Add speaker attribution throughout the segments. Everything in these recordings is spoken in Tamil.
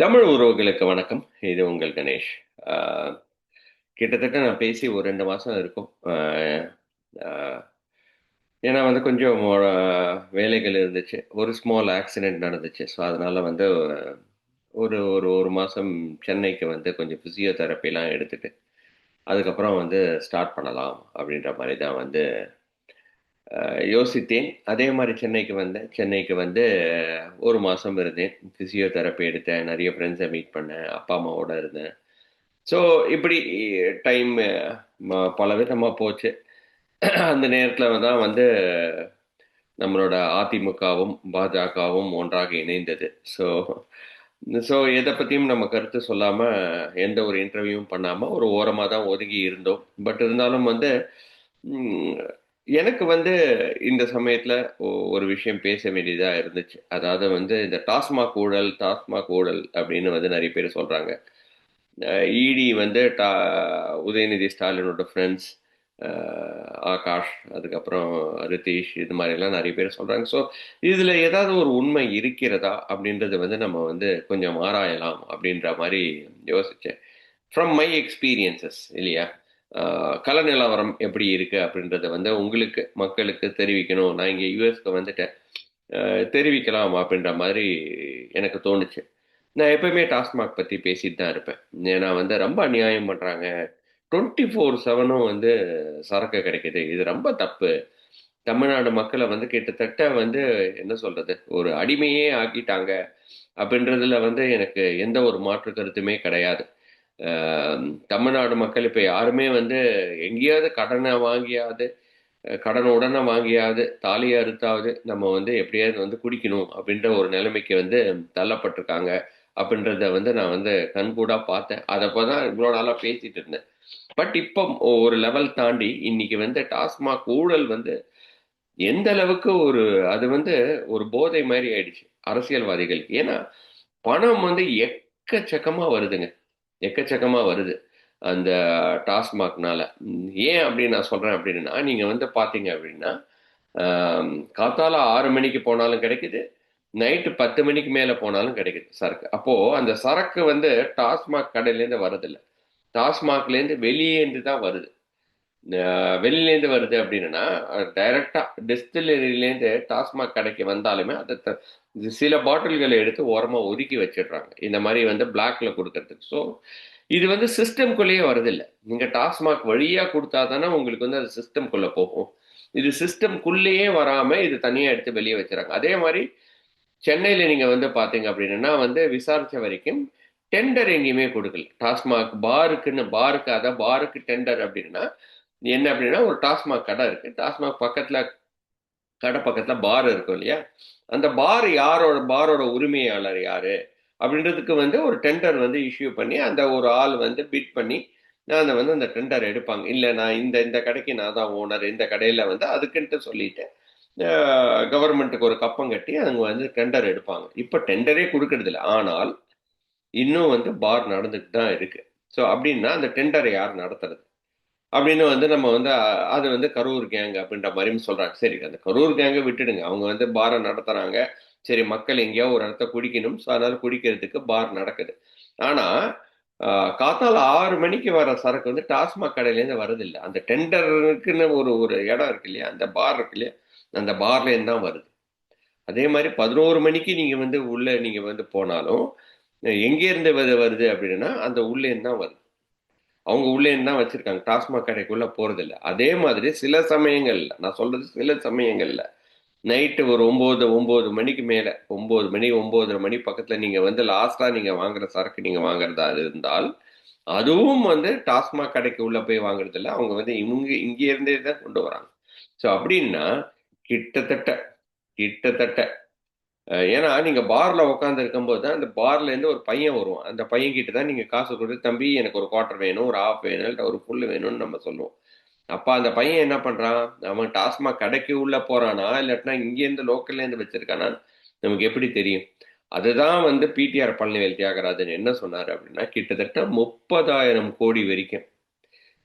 Speaker 1: தமிழ் உறவுகளுக்கு வணக்கம். இது உங்கள் கணேஷ். கிட்டத்தட்ட நான் பேசி ஒரு ரெண்டு மாதம் இருக்கும். ஏன்னா வந்து கொஞ்சம் வேலைகள் இருந்துச்சு. ஒரு ஸ்மால் ஆக்சிடென்ட் நடந்துச்சு. ஸோ அதனால் வந்து ஒரு ஒரு ஒரு மாதம் சென்னைக்கு வந்து கொஞ்சம் ஃபிசியோதெரப்பிலாம் எடுத்துட்டு அதுக்கப்புறம் வந்து ஸ்டார்ட் பண்ணலாம் அப்படின்ற மாதிரி தான் வந்து யோசித்தேன். அதே மாதிரி சென்னைக்கு வந்தேன். சென்னைக்கு வந்து ஒரு மாதம் இருந்தேன். ஃபிசியோதெரப்பி எடுத்தேன். நிறைய ஃப்ரெண்ட்ஸை மீட் பண்ணேன். அப்பா அம்மாவோட இருந்தேன். ஸோ இப்படி டைம் பல விதமாக போச்சு. அந்த நேரத்தில் தான் வந்து நம்மளோட அதிமுகவும் பாஜகவும் ஒன்றாக இணைந்தது. ஸோ ஸோ எதை பற்றியும் நம்ம கருத்து சொல்லாமல் எந்த ஒரு இன்டர்வியூவும் பண்ணாமல் ஒரு ஓரமாக தான் ஒதுங்கி இருந்தோம். பட் இருந்தாலும் வந்து எனக்கு வந்து இந்த சமயத்தில் ஒரு விஷயம் பேச வேண்டியதாக இருந்துச்சு. அதாவது வந்து இந்த டாஸ்மாக் ஊழல் டாஸ்மாக் ஊழல் அப்படின்னு வந்து நிறைய பேர் சொல்கிறாங்க இடி வந்து டா உதயநிதி ஸ்டாலினோட ஃப்ரெண்ட்ஸ் ஆகாஷ் அதுக்கப்புறம் ரிதீஷ் இது மாதிரிலாம் நிறைய பேர் சொல்கிறாங்க ஸோ இதில் ஏதாவது ஒரு உண்மை இருக்கிறதா அப்படின்றத வந்து நம்ம வந்து கொஞ்சம் ஆராயலாம் அப்படின்ற மாதிரி யோசித்தேன் ஃப்ரம் மை எக்ஸ்பீரியன்சஸ் இல்லையா? கல நிலவரம் எப்படி இருக்கு அப்படின்றத வந்து உங்களுக்கு மக்களுக்கு தெரிவிக்கணும். நான் இங்கே யூஎஸ்க்கு வந்துட்டேன். தெரிவிக்கலாம் அப்படின்ற மாதிரி எனக்கு தோணுச்சு. நான் எப்பயுமே டாஸ்மாக் பற்றி பேசிட்டு தான் இருப்பேன். ஏன்னா வந்து ரொம்ப அநியாயம் பண்ணுறாங்க டுவெண்ட்டி ஃபோர் செவனும் வந்து சரக்கு கிடைக்குது. இது ரொம்ப தப்பு. தமிழ்நாடு மக்களை வந்து கிட்டத்தட்ட வந்து என்ன சொல்றது? ஒரு அடிமையே ஆக்கிட்டாங்க. அப்படின்றதுல வந்து எனக்கு எந்த ஒரு மாற்று கருத்துமே கிடையாது. தமிழ்நாடு மக்கள் இப்போ யாருமே வந்து எங்கேயாவது கடனை வாங்கியாவது கடன் உடனே வாங்கியாவது தாலியை அறுத்தாவது நம்ம வந்து எப்படியாவது வந்து குடிக்கணும் அப்படின்ற ஒரு நிலைமைக்கு வந்து தள்ளப்பட்டிருக்காங்க அப்படின்றத வந்து நான் வந்து கண்கூடாக பார்த்தேன். அதை தான் இவ்வளோ நாளாக பேசிட்டு இருந்தேன். பட் இப்போ ஒரு லெவல் தாண்டி இன்னைக்கு வந்து டாஸ்மாக் ஊழல் வந்து எந்த அளவுக்கு ஒரு அது வந்து ஒரு போதை மாதிரி ஆயிடுச்சு அரசியல்வாதிகளுக்கு. ஏன்னா பணம் வந்து எக்கச்சக்கமாக வருதுங்க. எக்கச்சக்கமாக வருது. அந்த டாஸ்மாக்னால ஏன் அப்படின்னு நான் சொல்கிறேன் அப்படின்னா நீங்கள் வந்து பார்த்தீங்க அப்படின்னா காத்தால ஆறு மணிக்கு போனாலும் கிடைக்குது. நைட்டு பத்து மணிக்கு மேலே போனாலும் கிடைக்குது சரக்கு. அப்போது அந்த சரக்கு வந்து டாஸ்மாக் கடையிலேருந்து வரதில்லை டாஸ்மாக்லேருந்து வெளியேந்து தான் வருது. வெளியிலேருந்து வருது அப்படின்னா டைரக்டா டிஸ்டிலரியிலேருந்து டாஸ்மாக் கடைக்கு வந்தாலுமே அதை இது சில பாட்டில்களை எடுத்து ஓரமாக ஒதுக்கி வச்சிடுறாங்க. இந்த மாதிரி வந்து பிளாக்ல கொடுக்கறதுக்கு. ஸோ இது வந்து சிஸ்டம்குள்ளேயே வரதில்லை. நீங்கள் டாஸ்மாக் வழியாக கொடுத்தா தானே உங்களுக்கு வந்து அது சிஸ்டம்குள்ளே போகும். இது சிஸ்டம்குள்ளேயே வராமல் இது தனியாக எடுத்து வெளியே வச்சுறாங்க அதே மாதிரி சென்னையில் நீங்கள் வந்து பார்த்தீங்க அப்படின்னா வந்து விசாரித்த வரைக்கும் டெண்டர் எங்கேயுமே கொடுக்கல. டாஸ்மாக் பாருக்குன்னு பாருக்கு அதான் பாருக்கு டெண்டர் அப்படின்னா என்ன அப்படின்னா ஒரு டாஸ்மாக் கடை இருக்குது டாஸ்மாக் பக்கத்தில் கடை பக்கத்தில் பார் இருக்கும் இல்லையா? அந்த பார் யாரோட பாரோட உரிமையாளர் யாரு? அப்படின்றதுக்கு வந்து ஒரு டெண்டர் வந்து இஷ்யூ பண்ணி அந்த ஒரு ஆள் வந்து பிட் பண்ணி நான் வந்து அந்த டெண்டர் எடுப்பாங்க. இல்லை நான் இந்த இந்த கடைக்கு நான் தான் ஓனர் இந்த கடையில் வந்து அதுக்குன்ட்டு சொல்லிட்டு கவர்மெண்ட்டுக்கு ஒரு கப்பம் கட்டி அவங்க வந்து டெண்டர் எடுப்பாங்க. இப்போ டெண்டரே கொடுக்கறது இல்லை ஆனால் இன்னும் வந்து பார் நடந்துட்டு தான் இருக்குது ஸோ அப்படின்னா அந்த டெண்டரை யார் நடத்துறது? அப்படின்னு வந்து நம்ம வந்து அது வந்து கரூர் கேங் அப்படின்ற மாதிரியும் சொல்றாங்க. சரி அந்த கரூர் கேங்கை விட்டுடுங்க. அவங்க வந்து பாரை நடத்துறாங்க. சரி மக்கள் எங்கேயோ ஒரு இடத்த குடிக்கணும். ஸோ அதனால குடிக்கிறதுக்கு பார் நடக்குது. ஆனா காத்தால ஆறு மணிக்கு வர சரக்கு வந்து டாஸ்மாக் கடையிலேருந்து வரதில்லை அந்த டெண்டருக்குன்னு ஒரு ஒரு இடம் இருக்கு இல்லையா? அந்த பார் இருக்கு இல்லையா? அந்த பார்லேருந்து தான் வருது. அதே மாதிரி பதினோரு மணிக்கு நீங்க வந்து உள்ள நீங்க வந்து போனாலும் எங்கேருந்து வருது அப்படின்னா அந்த உள்ளேருந்து தான் வருது. அவங்க உள்ளே தான் வச்சிருக்காங்க. டாஸ்மாக் கடைக்குள்ள போறதில்ல. அதே மாதிரி சில சமயங்கள்ல நான் சொல்றது சில சமயங்கள்ல நைட்டு ஒரு ஒம்பது ஒம்பது மணிக்கு மேல ஒம்பது மணி ஒம்பதரை மணி பக்கத்துல நீங்க வந்து லாஸ்டா நீங்க வாங்குற சரக்கு நீங்க வாங்குறதா இருந்தால் அதுவும் வந்து டாஸ்மாக் கடைக்கு உள்ள போய் வாங்குறதில்ல. அவங்க வந்து இவங்க இங்கே இருந்தே தான் கொண்டு வராங்க. ஸோ அப்படின்னா கிட்டத்தட்ட கிட்டத்தட்ட ஏன்னா நீங்க பார்ல உட்காந்து இருக்கும்போது தான் அந்த பார்ல இருந்து ஒரு பையன் வருவான். அந்த பையன் கிட்ட தான் நீங்க காசு கொடுத்து தம்பி எனக்கு ஒரு குவார்டர் வேணும் ஒரு ஆஃப் வேணும் இல்லை ஒரு புல் வேணும்னு நம்ம சொல்லுவோம். அப்ப அந்த பையன் என்ன பண்றான்? அவன் டாஸ்மாக் கடைக்கு உள்ள போறானா? இல்லாட்டினா இங்கேருந்து லோக்கல்லேருந்து லோக்கல்ல இருந்து வச்சிருக்கானா? நமக்கு எப்படி தெரியும்? அதுதான் வந்து பிடிஆர் பழனிவேல் தியாகராஜன் என்ன சொன்னார் அப்படின்னா கிட்டத்தட்ட முப்பதாயிரம் கோடி வரைக்கும்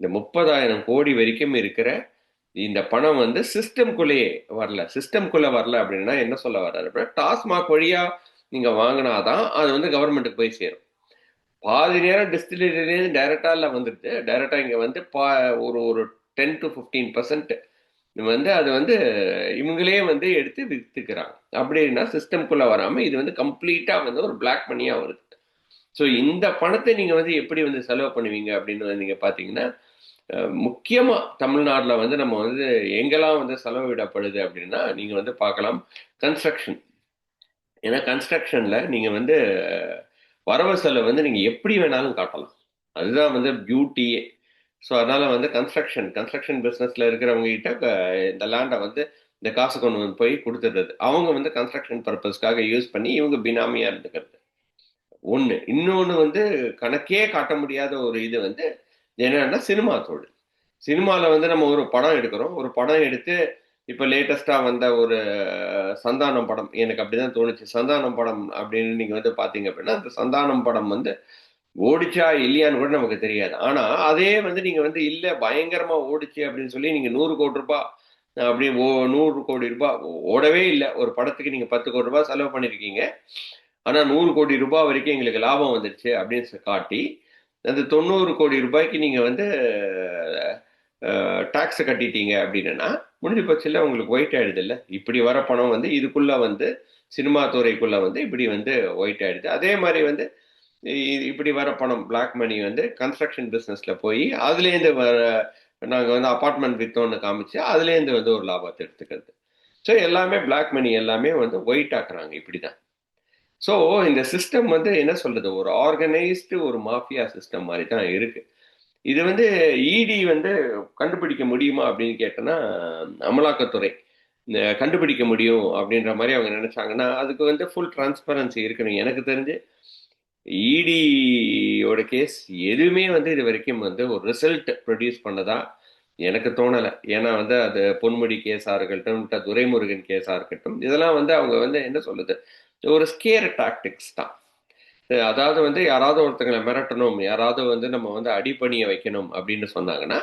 Speaker 1: இந்த முப்பதாயிரம் கோடி வரைக்கும் இருக்கிற இந்த பணம் வந்து சிஸ்டம்குள்ளேயே வரல. சிஸ்டம்குள்ளே வரல அப்படின்னா என்ன சொல்ல வர்றாரு அப்படின்னா டாஸ்மாக் வழியாக நீங்கள் வாங்கினாதான் அது வந்து கவர்மெண்ட்டுக்கு போய் சேரும். பாதி நேரம் டிஸ்டிலரியிலேருந்து டைரக்டால வந்துடுது டைரெக்டாக இங்கே வந்து பா ஒரு ஒரு டென் டு ஃபிஃப்டீன் பர்சன்ட் வந்து அது வந்து இவங்களே வந்து எடுத்து விற்றுக்கிறாங்க அப்படின்னா சிஸ்டம்குள்ளே வராமல் இது வந்து கம்ப்ளீட்டாக வந்து ஒரு பிளாக் மணியா வருது. ஸோ இந்த பணத்தை நீங்கள் வந்து எப்படி வந்து செலவு பண்ணுவீங்க அப்படின்னு நீங்கள் பார்த்தீங்கன்னா முக்கியமாக தமிழ்நாட்டில் வந்து நம்ம வந்து எங்கெல்லாம் வந்து செலவிடப்படுது அப்படின்னா நீங்கள் வந்து பார்க்கலாம். கன்ஸ்ட்ரக்ஷன் ஏன்னா கன்ஸ்ட்ரக்ஷனில் நீங்கள் வந்து வரவு செலவு வந்து நீங்கள் எப்படி வேணாலும் காட்டலாம். அதுதான் வந்து பியூட்டியே ஸோ அதனால் வந்து கன்ஸ்ட்ரக்ஷன் கன்ஸ்ட்ரக்ஷன் பிஸ்னஸில் இருக்கிறவங்க கிட்ட இந்த லேண்டை வந்து இந்த காசு கொண்டு வந்து போய் கொடுத்துடுறது. அவங்க வந்து கன்ஸ்ட்ரக்ஷன் பர்பஸ்க்காக யூஸ் பண்ணி இவங்க பினாமியாக இருந்துக்கிறது. ஒன்று இன்னொன்று வந்து கணக்கே காட்ட முடியாத ஒரு இது வந்து என்னன்னா சினிமா தொழில் சினிமாவில் வந்து நம்ம ஒரு படம் எடுக்கிறோம். ஒரு படம் எடுத்து இப்போ லேட்டஸ்டாக வந்த ஒரு சந்தானம் படம். எனக்கு அப்படிதான் தோணுச்சு. சந்தானம் படம் அப்படின்னு நீங்கள் வந்து பார்த்தீங்க அப்படின்னா அந்த சந்தானம் படம் வந்து ஓடிச்சா இல்லையான்னு கூட நமக்கு தெரியாது. ஆனால் அதே வந்து நீங்கள் வந்து இல்லை பயங்கரமாக ஓடிச்சு அப்படின்னு சொல்லி நீங்கள் நூறு கோடி ரூபாய் அப்படி ஓ நூறு கோடி ரூபாய் ஓடவே இல்லை. ஒரு படத்துக்கு நீங்கள் பத்து கோடி ரூபாய் செலவு பண்ணியிருக்கீங்க ஆனால் நூறு கோடி ரூபாய் வரைக்கும் எங்களுக்கு லாபம் வந்துடுச்சு அப்படின்னு காட்டி அந்த தொண்ணூறு கோடி ரூபாய்க்கு நீங்கள் வந்து டாக்ஸை கட்டிட்டீங்க அப்படின்னா முடிஞ்ச பட்சத்தில் உங்களுக்கு ஒயிட் ஆயிடுது இல்லை? இப்படி வர பணம் வந்து இதுக்குள்ளே வந்து சினிமா துறைக்குள்ளே வந்து இப்படி வந்து ஒயிட் ஆயிடுது. அதே மாதிரி வந்து இப்படி வர பணம் பிளாக் மணி வந்து கன்ஸ்ட்ரக்ஷன் பிஸ்னஸில் போய் அதுலேருந்து வர நாங்கள் வந்து அப்பார்ட்மெண்ட் விற்றோன்னு காமிச்சு அதுலேருந்து வந்து ஒரு லாபத்தை எடுத்துக்கிறது. ஸோ எல்லாமே பிளாக் மணி எல்லாமே வந்து ஒயிட் ஆக்குறாங்க இப்படி தான் ஸோ இந்த சிஸ்டம் வந்து என்ன சொல்றது? ஒரு ஆர்கனைஸ்டு ஒரு மாஃபியா சிஸ்டம் மாதிரி தான் இருக்கு. இது வந்து இடி வந்து கண்டுபிடிக்க முடியுமா அப்படின்னு கேட்டோன்னா அமலாக்கத்துறை கண்டுபிடிக்க முடியும் அப்படின்ற மாதிரி அவங்க நினைச்சாங்கன்னா அதுக்கு வந்து ஃபுல் டிரான்ஸ்பரன்சி இருக்கணும் எனக்கு தெரிஞ்சு இடியோட கேஸ் எதுவுமே வந்து இது வரைக்கும் வந்து ஒரு ரிசல்ட் ப்ரொடியூஸ் பண்ணதா எனக்கு தோணலை. ஏன்னா வந்து அது பொன்முடி கேஸாக இருக்கட்டும் துரைமுருகன் கேஸாக இருக்கட்டும் இதெல்லாம் வந்து அவங்க வந்து என்ன சொல்லுது ஒரு ஸ்கேர் டாக்டிக்ஸ் தான். அதாவது வந்து யாராவது ஒருத்தங்களை மிரட்டணும் யாராவது வந்து நம்ம வந்து அடிப்பணிய வைக்கணும் அப்படின்னு சொன்னாங்கன்னா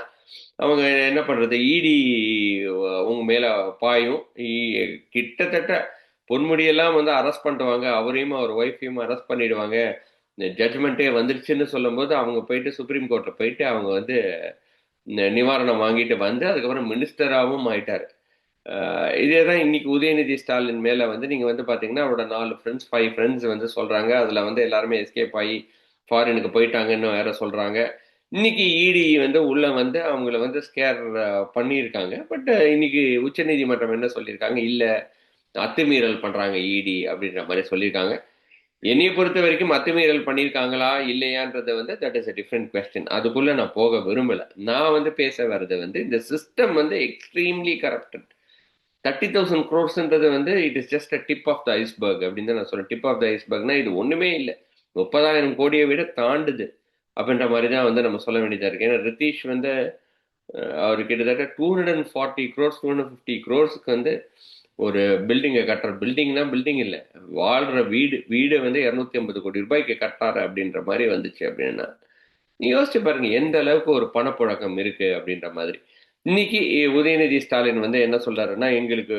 Speaker 1: அவங்க என்ன பண்ணுறது ஈடி உங்க மேலே பாயும். இ- கிட்டத்தட்ட பொன்முடியெல்லாம் வந்து அரெஸ்ட் பண்ணிடுவாங்க. அவரையும் அவர் ஒய்ஃபையும் அரெஸ்ட் பண்ணிடுவாங்க. இந்த ஜட்ஜ்மெண்ட்டே வந்துருச்சுன்னு சொல்லும்போது அவங்க போயிட்டு சுப்ரீம் கோர்ட்டில் போயிட்டு அவங்க வந்து நிவாரணம் வாங்கிட்டு வந்து அதுக்கப்புறம் மினிஸ்டராகவும் ஆயிட்டாரு. இதே தான் இன்னைக்கு உதயநிதி ஸ்டாலின் மேல வந்து நீங்க வந்து பாத்தீங்கன்னா அவரோட நாலு ஃப்ரெண்ட்ஸ் ஃபைவ் ஃப்ரெண்ட்ஸ் வந்து சொல்றாங்க. அதுல வந்து எல்லாருமே எஸ்கேப் ஆகி ஃபாரினுக்கு போயிட்டாங்கன்னு வேற சொல்றாங்க. இன்னைக்கு இடி வந்து உள்ள வந்து அவங்கள வந்து ஸ்கேர் பண்ணியிருக்காங்க. பட் இன்னைக்கு உச்சநீதிமன்றம் என்ன சொல்லியிருக்காங்க? இல்ல அத்துமீறல் பண்றாங்க இடி அப்படின்ற மாதிரி சொல்லியிருக்காங்க. என்னையை பொறுத்த வரைக்கும் அத்துமீறல் பண்ணியிருக்காங்களா? இல்லையான்றது வந்து that is a different question அதுக்குள்ள நான் போக விரும்பல. நான் வந்து பேச வர்றது வந்து இந்த சிஸ்டம் வந்து எக்ஸ்ட்ரீம்லி கரப்டட் தேர்ட்டி தௌசண்ட் க்ரோர்ஸ்ன்றது வந்து it is just a tip of the iceberg அப்படின்னு தான் நான் சொல்றேன். டிப் ஆஃப் த ஐஸ்பர்க்னா இது ஒண்ணுமே இல்லை. முப்பதாயிரம் கோடியை விட தாண்டுது அப்படின்ற மாதிரி தான் வந்து நம்ம சொல்ல வேண்டியதாக இருக்கு. ஏன்னா ரித்தீஷ் வந்து அவர் கிட்டத்தட்ட two hundred and forty crores two hundred fifty க்ரோர்ஸ்க்கு வந்து ஒரு பில்டிங்கை கட்டுற பில்டிங்னா பில்டிங் இல்லை. வாழ்ற வீடு வீடு வந்து இரநூத்தி ஐம்பது கோடி ரூபாய்க்கு கட்டாரு அப்படின்ற மாதிரி வந்துச்சு அப்படின்னா நீ யோசிச்சு பாருங்க எந்த அளவுக்கு ஒரு பணப்புழக்கம் இருக்கு அப்படின்ற மாதிரி. இன்னைக்கு உதயநிதி ஸ்டாலின் வந்து என்ன சொல்றாருன்னா எங்களுக்கு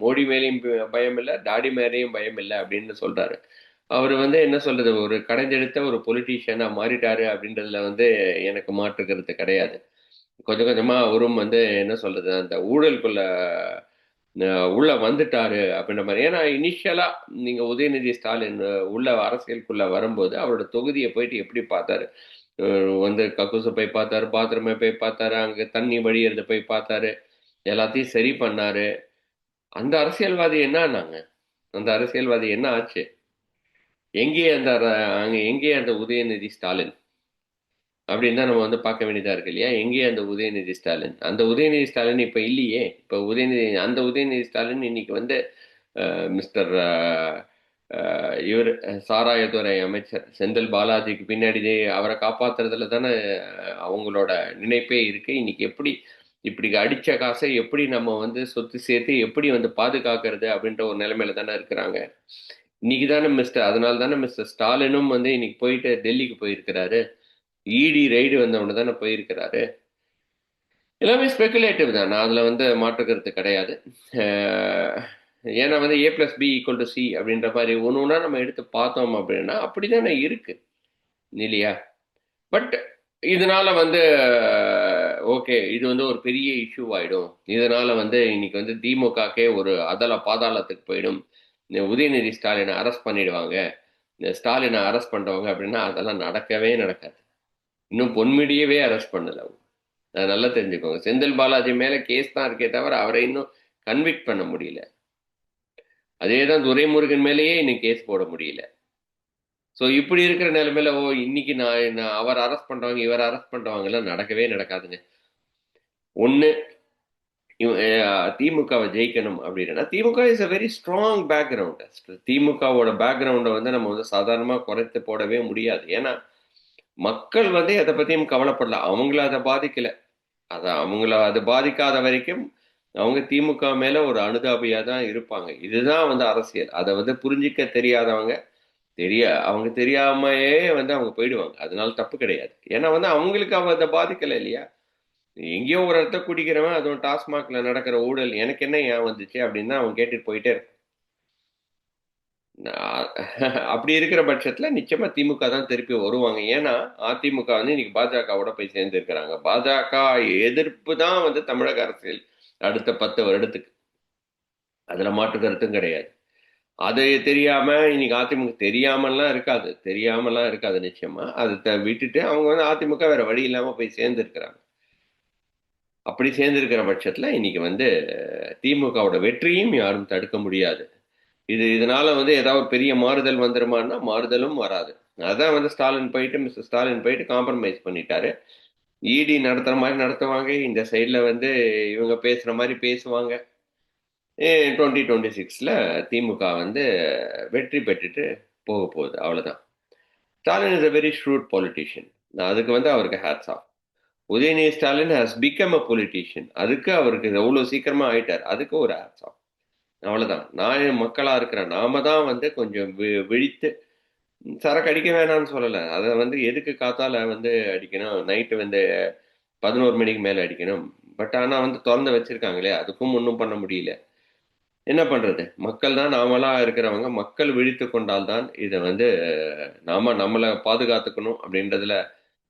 Speaker 1: மோடி மேலேயும் பயம் இல்லை டாடி மேலேயும் பயம் இல்லை அப்படின்னு சொல்றாரு. அவர் வந்து என்ன சொல்றது ஒரு கடைஞ்செடுத்த ஒரு பொலிட்டீஷியனா மாறிட்டாரு அப்படின்றதுல வந்து எனக்கு மாற்றுக்கிறது கிடையாது. கொஞ்சம் கொஞ்சமா அவரும் வந்து என்ன சொல்றது அந்த ஊழலுக்குள்ள உள்ள வந்துட்டாரு அப்படின்ற மாதிரி. ஏன்னா இனிஷியலா நீங்க உதயநிதி ஸ்டாலின் உள்ள அரசியலுக்குள்ள வரும்போது அவரோட தொகுதியை போயிட்டு எப்படி பார்த்தாரு? வந்து கக்கூசை போய் பார்த்தாரு பாத்ரூமை போய் பார்த்தாரு அங்கே தண்ணி வழியிறது போய் பார்த்தாரு எல்லாத்தையும் சரி பண்ணாரு. அந்த அரசியல்வாதி என்ன ஆனாங்க? அந்த அரசியல்வாதி என்ன ஆச்சு? எங்கே அந்த அங்கே எங்கே அந்த உதயநிதி ஸ்டாலின்? அப்படின்னு தான் நம்ம வந்து பார்க்க வேண்டியதாக இருக்கு இல்லையா? எங்கே அந்த உதயநிதி ஸ்டாலின்? அந்த உதயநிதி ஸ்டாலின் இப்போ இல்லையே. இப்போ உதயநிதி அந்த உதயநிதி ஸ்டாலின் இன்னைக்கு வந்து மிஸ்டர் இவர் சாராயத்துறை அமைச்சர் செந்தில் பாலாஜிக்கு பின்னாடி அவரை காப்பாத்துறதுல தானே அவங்களோட நினைப்பே இருக்கு. இன்னைக்கு எப்படி இப்படி அடிச்ச காசை எப்படி நம்ம வந்து சொத்து சேர்த்து எப்படி வந்து பாதுகாக்கிறது அப்படின்ற ஒரு நிலைமையில தானே இருக்கிறாங்க. இன்னைக்கு தானே மிஸ்டர் அதனால தானே மிஸ்டர் ஸ்டாலினும் வந்து இன்னைக்கு போயிட்டு டெல்லிக்கு போயிருக்கிறாரு. இடி ரைடு வந்தவொடனே தானே போயிருக்கிறாரு. எல்லாமே ஸ்பெகுலேட்டிவ் தான். நான் அதில் வந்து மாற்றுக்கிறது கிடையாது. ஏன்னா வந்து A plus B equal to C அப்படின்ற மாதிரி ஒன்று ஒன்றா நம்ம எடுத்து பார்த்தோம் அப்படின்னா அப்படி தானே இருக்கு. இல்லையா? பட் இதனால வந்து ஓகே இது வந்து ஒரு பெரிய இஷ்யூ ஆயிடும். இதனால வந்து இன்னைக்கு வந்து திமுகக்கே ஒரு அதல பாதாளத்துக்கு போயிடும். இந்த உதயநிதி ஸ்டாலினை அரெஸ்ட் பண்ணிடுவாங்க. இந்த ஸ்டாலினை அரெஸ்ட் பண்ணுறவங்க அப்படின்னா அதெல்லாம் நடக்கவே நடக்காது. இன்னும் பொன்மிடியவே அரெஸ்ட் பண்ணல அதை நல்லா தெரிஞ்சுக்கோங்க. செந்தில் பாலாஜி மேலே கேஸ் தான் இருக்கே தவிர அவரை இன்னும் கன்விக்ட் பண்ண முடியல. அதே தான் துரைமுருகன் மேலேயே இன்னும் கேஸ் போட முடியல. ஸோ இப்படி இருக்கிற நிலைமையில ஓ இன்னைக்கு நான் அவர் அரெஸ்ட் பண்ணுறவங்க இவர் அரெஸ்ட் பண்ணுறவங்கலாம் நடக்கவே நடக்காதுங்க. ஒன்று திமுகவை ஜெயிக்கணும் அப்படின்னா DMK is a very strong background திமுகவோட பேக்ரவுண்டை வந்து நம்ம வந்து சாதாரணமாக குறைத்து போடவே முடியாது. ஏன்னா மக்கள் வந்து எதை பற்றியும் கவலைப்படல. அவங்கள அதை பாதிக்கலை. அதை அவங்கள அது பாதிக்காத வரைக்கும் அவங்க திமுக மேல ஒரு அனுதாபியா தான் இருப்பாங்க. இதுதான் வந்து அரசியல். அதை வந்து புரிஞ்சிக்க தெரியாதவங்க தெரிய அவங்க தெரியாமையே வந்து அவங்க போயிடுவாங்க. அதனால தப்பு கிடையாது. ஏன்னா வந்து அவங்களுக்கு அவங்க அதை பாதிக்கலை இல்லையா? எங்கேயோ ஒரு இடத்த குடிக்கிறவன் அதுவும் டாஸ்மாக்ல நடக்கிற ஊழல் எனக்கு என்ன ஏன் வந்துச்சு அப்படின்னு தான் அவன் கேட்டுட்டு போயிட்டே இருக்கான் அப்படி இருக்கிற பட்சத்துல நிச்சயமா திமுக தான் திருப்பி வருவாங்க. ஏன்னா அதிமுக வந்து இன்னைக்கு பாஜகவோட போய் சேர்ந்து இருக்கிறாங்க பாஜக எதிர்ப்பு தான் வந்து தமிழக அரசியல். அடுத்த பத்து வருடத்துக்கு. அதுல மாற்று கருத்தும் கிடையாது. அது தெரியாம இன்னைக்கு அதிமுக தெரியாமலாம் இருக்காது. தெரியாமலாம் இருக்காது நிச்சயமா. அதை விட்டுட்டு அவங்க வந்து அதிமுக வேற வழி இல்லாம போய் சேர்ந்துருக்கிறாங்க. அப்படி சேர்ந்திருக்கிற பட்சத்துல இன்னைக்கு வந்து திமுகவோட வெற்றியும் யாரும் தடுக்க முடியாது. இது இதனால வந்து ஏதாவது பெரிய மாறுதல் வந்துருமான்னா மாறுதலும் வராது. அதான் வந்து ஸ்டாலின் போயிட்டு மிஸ்டர் ஸ்டாலின் போயிட்டு காம்ப்ரமைஸ் பண்ணிட்டாரு. இடி நடத்துற மாதிரி நடத்துவாங்க. இந்த சைடில் வந்து இவங்க பேசுகிற மாதிரி பேசுவாங்க. டுவெண்ட்டி டுவெண்ட்டி சிக்ஸில் திமுக வந்து வெற்றி பெற்றுட்டு போக போகுது. அவ்வளோதான் Stalin is a very shrewd politician அதுக்கு வந்து அவருக்கு hats off Udhayanidhi Stalin has become a politician அதுக்கு அவருக்கு எவ்வளோ சீக்கிரமாக ஆயிட்டார்? அதுக்கு ஒரு ஹேட்ஸ் ஆஃப் அவ்வளோதான் நான் மக்களாக இருக்கிறேன். நாம தான் வந்து கொஞ்சம் விழித்து சரக்கு அடிக்க வேணாம்னு சொல்லலை. அதை வந்து எதுக்கு காத்தால வந்து அடிக்கணும்? நைட்டு வந்து பதினோரு மணிக்கு மேலே அடிக்கணும். பட் ஆனால் வந்து திறந்து வச்சிருக்காங்களே அதுக்கும் ஒன்றும் பண்ண முடியல. என்ன பண்ணுறது மக்கள் தான் நாமளாக இருக்கிறவங்க மக்கள் விழித்து கொண்டால்தான் இதை வந்து நாம நம்மளை பாதுகாத்துக்கணும் அப்படின்றதுல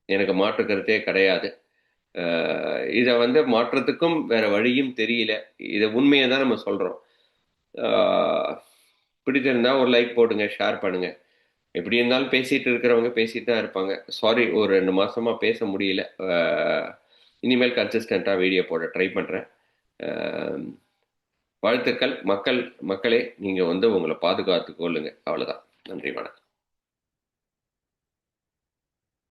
Speaker 1: எனக்கு மாற்றுக்கிறதே கிடையாது. இதை வந்து மாற்றத்துக்கும் வேற வழியும் தெரியல. இதை உண்மையை தான் நம்ம சொல்கிறோம் பிடிச்சிருந்தா ஒரு லைக் போடுங்க ஷேர் பண்ணுங்கள் எப்படி இருந்தாலும் பேசிட்டு இருக்கிறவங்க பேசிட்டு தான் இருப்பாங்க. சாரி ஒரு ரெண்டு மாசமா பேச முடியல. இனிமேல் கன்சிஸ்டண்டா வீடியோ போட ட்ரை பண்றேன். வாழ்த்துக்கள். மக்கள் மக்களே நீங்கள் வந்து உங்களை பாதுகாத்து கொள்ளுங்க. அவ்வளோதான் நன்றி வணக்கம்.